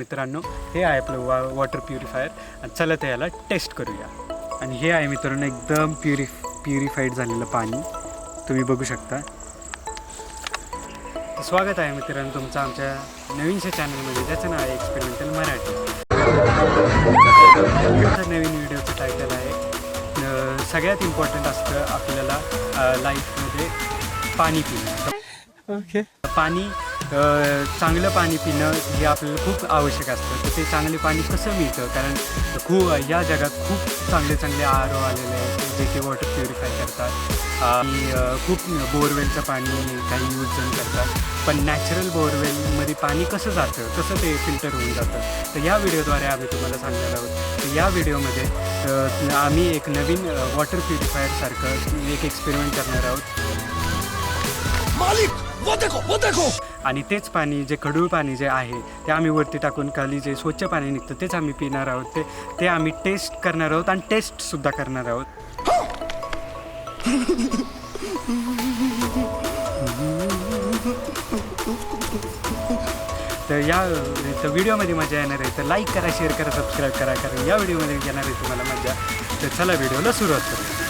मित्रांनो हे आहे आपलं वा वॉटर प्युरिफायर आणि चला ते याला टेस्ट करूया. आणि हे आहे मित्रांनो एकदम प्युरि प्युरिफाईड झालेलं पाणी. तुम्ही बघू शकता. तर स्वागत आहे मित्रांनो तुमचं आमच्या नवीनशा चॅनलमध्ये ज्याचं नाव आहे एक्सपेरिमेंटल मराठी नवीन व्हिडिओचं टायटल आहे सगळ्यात इम्पॉर्टंट असतं आपल्याला लाईफमध्ये पाणी पिणं. ओके पाणी चांगलं पाणी पिणं हे आपल्याला खूप आवश्यक असतं. तर ते चांगले पाणी कसं मिळतं? कारण खूप या जगात खूप चांगले चांगले आर ओ आलेले आहेत. जे की वॉटर प्युरिफाय करतात. आणि खूप बोरवेलचं पाणी काही यूज जण करतात. पण नॅचरल बोरवेलमध्ये पाणी कसं जातं? कसं ते फिल्टर होऊन जातं? तर या व्हिडिओद्वारे आम्ही तुम्हाला सांगणार आहोत. तर या व्हिडिओमध्ये आम्ही एक नवीन वॉटर प्युरिफायरसारखं एक एक्सपेरिमेंट करणार आहोत. मालिक वो देखो वो देखो! आणि तेच पाणी जे खडूळ पाणी जे आहे ते आम्ही वरती टाकून खाली जे स्वच्छ पाणी निघतं तेच आम्ही पिणार आहोत. ते ते आम्ही टेस्ट करणार आहोत आणि टेस्टसुद्धा करणार आहोत. तर या तर व्हिडिओमध्ये मजा येणार आहे. तर लाईक करा शेअर करा सबस्क्राईब करा कारण या व्हिडिओमध्ये येणार आहे तुम्हाला मजा. तर चला व्हिडिओला सुरुवात करू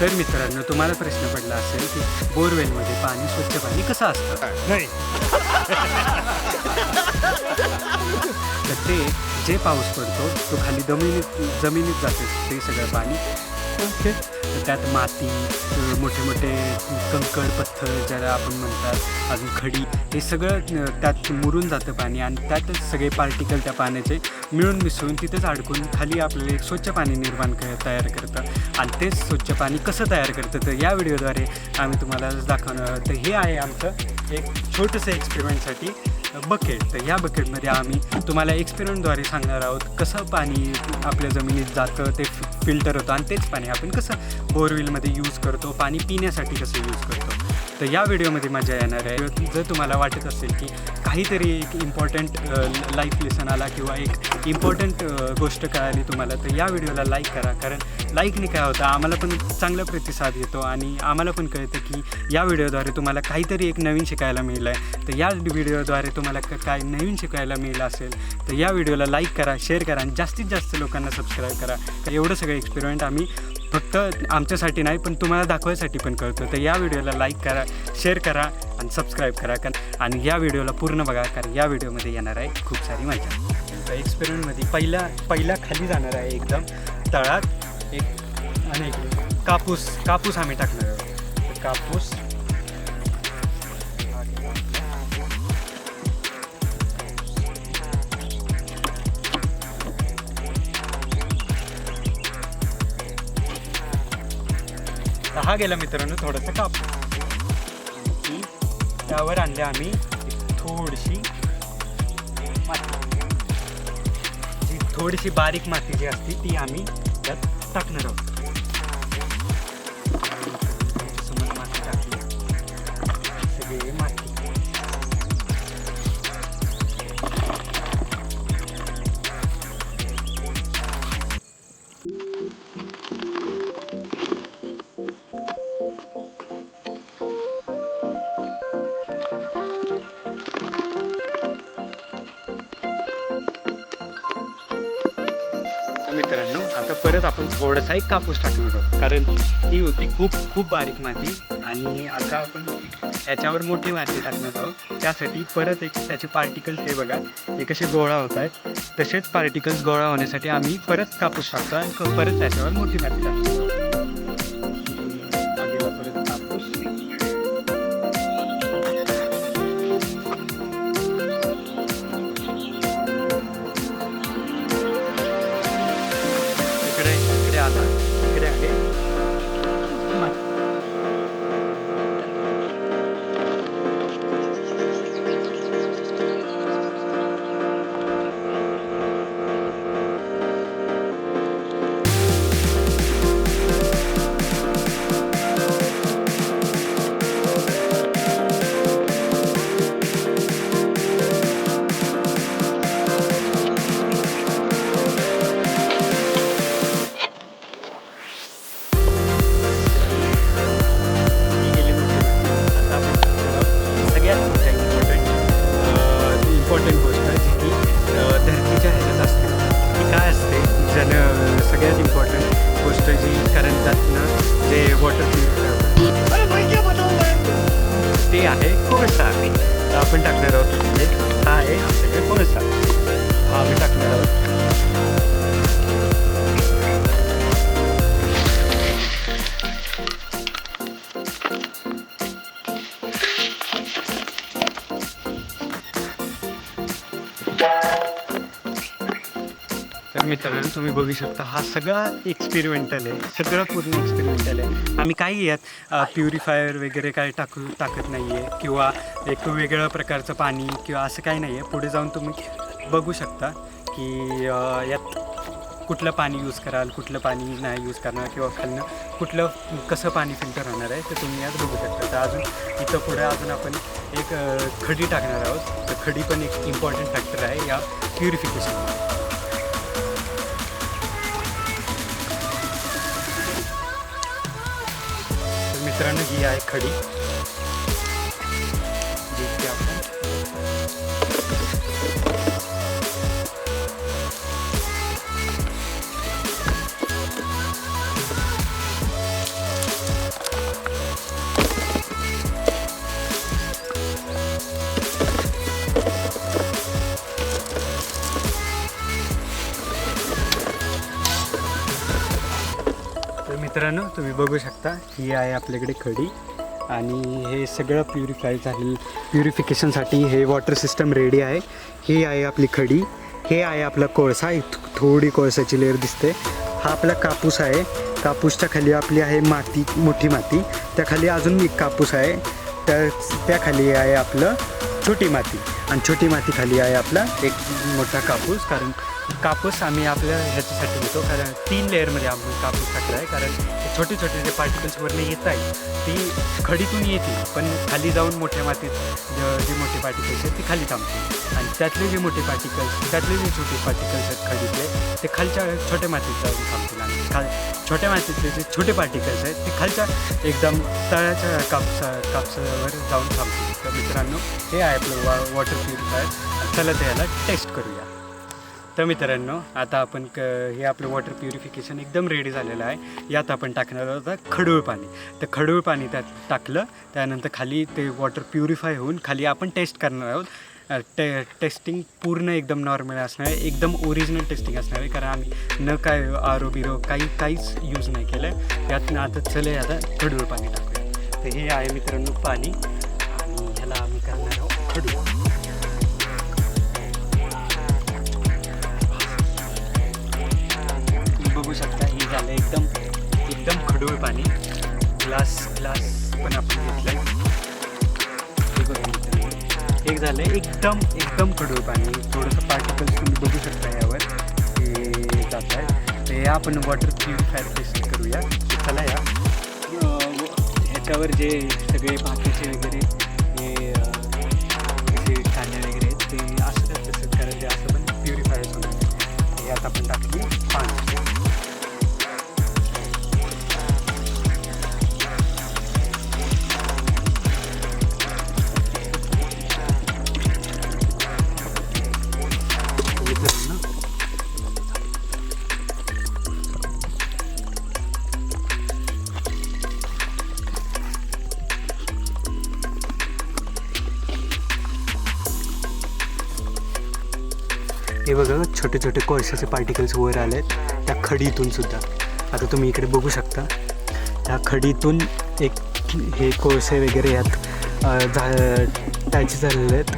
तर मित्रांनो तुम्हाला प्रश्न पडला असेल की बोरवेलमध्ये पाणी स्वच्छ पाणी कसं असतं? नहीं. तर ते जे पाऊस पडतो तो खाली जमिनीत जमिनीत जाते ते सगळं पाणी. ओके. त्यात माती मोठे मोठे कंकड पत्थर ज्याला आपण म्हणतात अजून खडी हे सगळं त्यात मुरून जातं पाणी आणि त्यातच सगळे पार्टिकल त्या पाण्याचे मिळून मिसळून तिथेच अडकून खाली आपल्याला एक स्वच्छ पाणी निर्माण कर तयार करतं. आणि तेच स्वच्छ पाणी कसं तयार करतं? तर या व्हिडिओद्वारे आम्ही तुम्हाला दाखवणार तर हे आहे आमचं एक छोटंसं एक्सपेरिमेंटसाठी बकेट. तर या बकेटमध्ये आम्ही तुम्हाला एक्सपेरिमेंटद्वारे सांगणार आहोत कसं पाणी आपल्या जमिनीत जातं ते फिल्टर होतं आणि तेच पाणी आपण कसं बोरवेलमध्ये यूज करतो पाणी पिण्यासाठी कसं यूज करतो. तर या व्हिडिओमध्ये मजा येणार आहे. जर तुम्हाला वाटत असेल की काहीतरी एक इम्पॉर्टंट लाईफ लेसन आला किंवा एक इम्पॉर्टंट गोष्ट कळाली तुम्हाला तर या व्हिडिओला लाईक करा. कारण लाईकने काय होतं आम्हाला पण चांगला प्रतिसाद येतो आणि आम्हाला पण कळतं की या व्हिडिओद्वारे तुम्हाला काहीतरी एक नवीन शिकायला मिळलं आहे तर या व्हिडिओद्वारे तुम्हाला क- काय नवीन शिकायला मिळलं असेल तर या व्हिडिओला लाईक करा शेअर करा आणि जास्तीत जास्त लोकांना सबस्क्राईब करा. तर एवढं सगळं एक्सपेरिमेंट आम्ही फक्त आमच्यासाठी नाही पण तुम्हाला दाखवायसाठी पण करतो. तर या व्हिडिओला लाईक करा शेअर करा आणि सबस्क्राईब करा कारण आणि या व्हिडिओला पूर्ण बघा कारण या व्हिडिओमध्ये येणार आहे खूप सारी मजा तर एक्सपेरिमेंटमध्ये पहिला पहिला खाली जाणार आहे एकदम तळात एक आणि कापूस कापूस आम्ही टाकणार आहोत. कापूस. तर हा गेला मित्रांनो थोडंसं कापूस. त्यावर आणले आम्ही. थोडीशी माती. जी थोडीशी बारीक माती जी असते ती आम्ही त्यात टाकणार आहोत. मित्रांनो आता परत आपण थोडासा एक कापूस टाकणार आहोत. कारण ही होती खूप खूप बारीक माती आणि आता आपण याच्यावर मोठी माती टाकणार आहोत. त्यासाठी परत एक त्याचे पार्टिकल्स हे बघा हे कसे गोळा होत आहेत. तसेच पार्टिकल्स गोळा होण्यासाठी आम्ही परत कापूस टाकतो आणि परत त्याच्यावर मोठी माती टाकतो. सगळ्यात इम्पॉर्टंट गोष्ट जी कारण त्यातनं जे वॉटर ते आहे कोळसा. आम्ही आपण टाकणार आहोत म्हणजे हा आहे आमच्याकडे कोळसा. हा आम्ही टाकणार आहोत. Thank you. तर मित्रांनो तुम्ही बघू शकता हा सगळा एक्सपेरिमेंटल आहे. सगळं पूर्ण एक्सपेरिमेंटल आहे. आम्ही काही यात प्युरिफायर वगैरे काय टाकू टाकत नाही आहे किंवा एक वेगळ्या प्रकारचं पाणी किंवा असं काही नाही आहे पुढे जाऊन तुम्ही बघू शकता की यात कुठलं पाणी यूज कराल कुठलं पाणी नाही यूज करणार किंवा खालनं कुठलं कसं पाणी फिल्टर होणार आहे ते तुम्ही यात बघू शकता. तर अजून इथं पुढे अजून आपण एक खडी टाकणार आहोत. तर खडी पण एक इम्पॉर्टंट फॅक्टर आहे या प्युरिफिकेशनमध्ये मित्रांनो ही आहे खडी. मित्रांनो तुम्ही बघू शकता ही आहे आपल्याकडे खडी आणि हे सगळं प्युरिफाय झालेलं प्युरिफिकेशनसाठी हे वॉटर सिस्टम रेडी आहे. ही आहे आपली खडी हे आहे आपला कोळसा थोडी कोळसाची लेअर दिसते. हा आपला कापूस आहे. कापूसच्या खाली आपली आहे माती मोठी माती. त्याखाली अजून एक कापूस आहे. त्या त्याखाली आहे आपलं छोटी माती. आणि छोटी माती खाली आहे आपला एक मोठा कापूस कारण कापूस आम्ही आपल्या ह्याच्यासाठी घेतो कारण तीन लेअरमध्ये आपण कापूस टाकला आहे कारण ते छोटे छोटे जे पार्टिकल्सवरनं येत आहे ती खडीतून येतील पण खाली जाऊन मोठ्या मातीत जे मोठे पार्टिकल्स आहेत ते खाली थांबतील. आणि त्यातले जे मोठे पार्टिकल्स त्यातले जे छोटे पार्टिकल्स आहेत खडीतले ते खालच्या छोट्या मातीत जाऊन थांबतील. आणि खाल छोट्या मातीतले जे छोटे पार्टिकल्स आहेत ते खालच्या एकदम तळाच्या कापसा कापसावर जाऊन थांबतील. तर मित्रांनो हे आहे आपलं वॉ वॉटर प्युरिफायर चला ते याला टेस्ट करूया. तर मित्रांनो आता आपण क हे आपलं वॉटर प्युरिफिकेशन एकदम रेडी झालेलं आहे. यात आपण टाकणार आहोत खडूळ पाणी. तर खडूळ पाणी त्यात टाकलं त्यानंतर खाली ते वॉटर प्युरिफाय होऊन खाली आपण टेस्ट करणार आहोत. टे टेस्टिंग पूर्ण एकदम नॉर्मल असणार आहे एकदम ओरिजिनल टेस्टिंग असणार आहे कारण आम्ही न काय आरो बिरो काही काहीच यूज नाही केलं आहे यातनं आता चले आता खडूळ पाणी टाकूया. तर हे आहे मित्रांनो पाणी. आणि ह्याला आम्ही करणार आहोत खडूळ. बघू शकता हे झालं एकदम एकदम खडूळ पाणी. ग्लास ग्लास पण आपण घेतलं हे एक झालं एकदम एकदम खडूळ पाणी. थोडंसं पार्टिकल्स तुम्ही बघू शकता यावर. हे जात आहे तर हे आपण वॉटर प्युरिफायर टेस्ट करूया. चला या. ह्याच्यावर जे सगळे बाकीचे वगैरे हे जे कांदे वगैरे ते असं तसं कारण ते असं पण प्युरिफायर्स होणार. हे आता आपण टाकतो हे बघा छोटे छोटे कोळशाचे पार्टिकल्स वर आहेत त्या खडीतून सुद्धा. आता तुम्ही इकडे बघू शकता. त्या खडीतून एक हे कोळसे वगैरे यात अ, झा झालेले आहेत.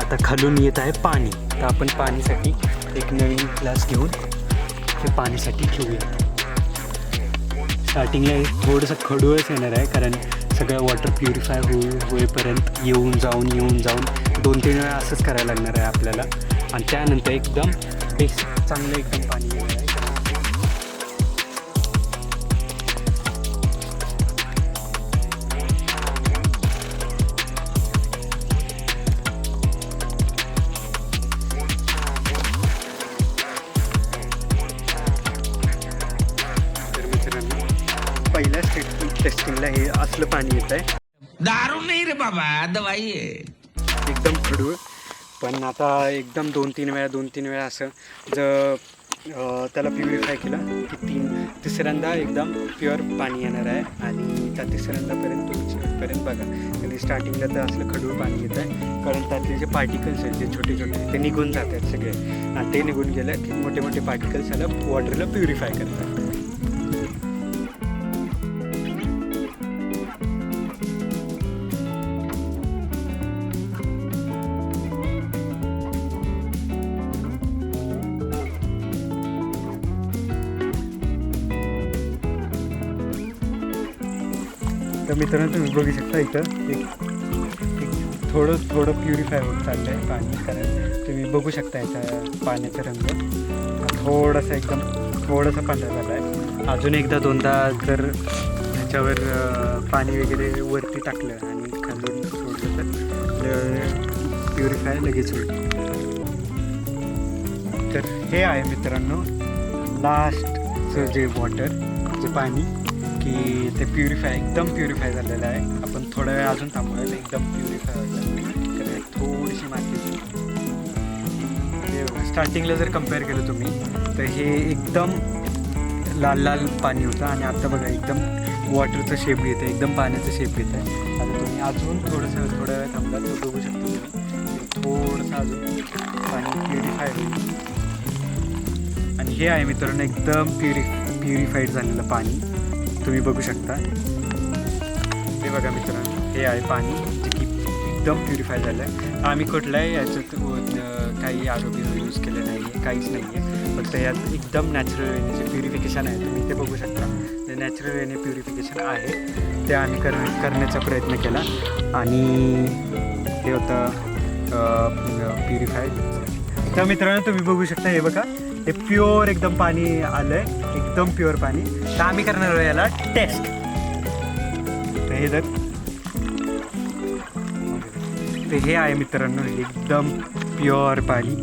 आता खालून येत आहे पाणी. तर आपण पाणीसाठी एक नवीन ग्लास घेऊन ते पाणीसाठी ठेवूया स्टार्टिंगला थोडंसं खडूळच येणार आहे कारण सगळं वॉटर प्युरिफाय होईपर्यंत येऊन जाऊन येऊन जाऊन दोन तीन वेळा असंच करायला लागणार आहे आपल्याला. आणि त्यानंतर एकदम बेसिक चांगलं एकदम पाणी पहिल्या टेस्ट टेस्टिंगला हे असलं पाणी येत आहे दारू नहीं रे बाबा दवाई है एकदम खडूळ. पण आता एकदम दोन तीन वेळा दोन तीन वेळा असं जर त्याला प्युरिफाय केलं की तीन. तिसऱ्यांदा एकदम प्युअर पाणी येणार आहे आणि त्या तिसऱ्यांदापर्यंत तुमच्यापर्यंत बघा. कधी स्टार्टिंगला तर असलं खडूळ पाणी येत आहे. कारण त्यातले जे पार्टिकल्स आहेत जे छोटे छोटे ते निघून जात आहेत सगळे. आणि ते निघून गेलं की मोठे मोठे पार्टिकल्स त्याला वॉटरला प्युरिफाय करतात. मित्रांनो तुम्ही बघू शकता इथं एक एक थोडं थोडं प्युरिफाय होत चाललं आहे पाणी कारण तुम्ही बघू शकता याचा पाण्याचा रंग. थोडासा एकदम थोडासा पांढरा झाला आहे अजून एकदा दोनदा जर ह्याच्यावर पाणी वगैरे वरती टाकलं आणि खालून सोडलं तर प्युरिफाय लगेच होईल. तर हे आहे मित्रांनो लास्टचं जे वॉटर जे पाणी की ते प्युरिफाय एकदम प्युरिफाय झालेलं आहे. आपण थोडा वेळ अजून थांबूया एकदम प्युरिफाय व्हायला थोडीशी माती स्टार्टिंगला जर कंपेअर केलं तुम्ही तर हे एकदम लाल लाल पाणी होतं आणि आता बघा एकदम वॉटरचं शेप घेतं एकदम पाण्याचं शेप घेत आहे. आता तुम्ही अजून थोडंसं थोडा वेळ थांबला तर बघू शकता थोडंसं अजून पाणी प्युरिफाय होईल. आणि हे आहे मित्रांनो एकदम प्युरि प्युरिफाईड झालेलं पाणी. तुम्ही बघू शकता. हे बघा मित्रांनो हे आहे पाणी जे की एकदम प्युरिफाय झालं आहे आम्ही कुठलाही याच्यात काही आरोग्य यूज केलं नाही आहे काहीच नाही आहे फक्त यात एकदम नॅचरल वेने जे प्युरिफिकेशन आहे तुम्ही ते बघू शकता. जे नॅचरल वेने प्युरिफिकेशन आहे ते आम्ही कर करण्याचा प्रयत्न केला. आणि हे होतं प्युरिफाय तर मित्रांनो तुम्ही बघू शकता हे बघा. हे प्युअर एकदम पाणी आलं आहे एकदम प्युअर पाणी. तर आम्ही करणार आहोत याला टेस्ट तर हे जर तर हे आहे मित्रांनो एकदम प्युअर पाणी.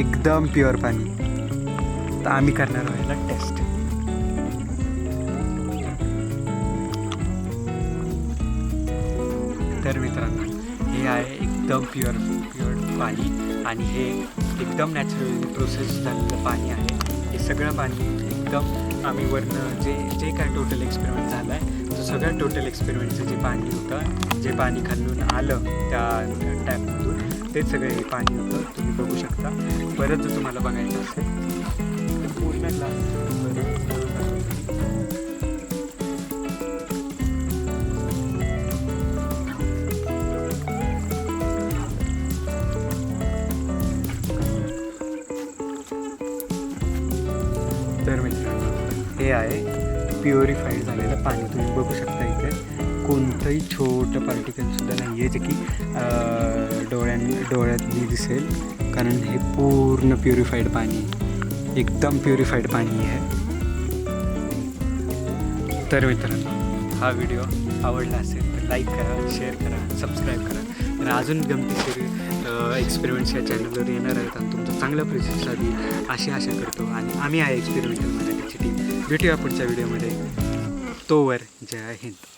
एकदम प्युअर पाणी. तर आम्ही करणार आहोत याला टेस्ट तर मित्रांनो हे आहे एकदम प्युअर प्युअर पाणी. आणि हे एकदम नॅचरल प्रोसेस झालेलं पाणी आहे. हे सगळं पाणी एकदम आम्ही वरनं जे जे काय टोटल एक्सपेरिमेंट झाला आहे तो सगळ्या टोटल एक्सपेरिमेंटचं जे पाणी होतं जे पाणी खालून आलं त्या टॅपमधून तेच सगळं हे पाणी होतं. तुम्ही बघू शकता. परत जर तुम्हाला बघायचं असेल तर पूर्ण ग्लास प्युरिफाईड झालेलं पाणी तुम्ही बघू शकता इथे. कोणतंही छोटं पार्टिकलसुद्धा नाही आहे जे की अं, डोळ्यां डोळ्यातनी दिसेल. कारण हे पूर्ण प्युरिफाईड पाणी एकदम प्युरिफाईड पाणी आहे. तर मित्रांनो हा व्हिडिओ आवडला असेल तर लाईक करा शेअर करा सबस्क्राईब करा. तर अजून गमतीशीर एक्सपेरिमेंट्स या चॅनलवर येणार आहेत आणि तुमचा चांगला प्रतिसाद येईल अशी आशा करतो. आणि आम्ही आहे एक्सपेरिमेंटल भेटूया पुढच्या व्हिडिओमध्ये. तोवर जय हिंद.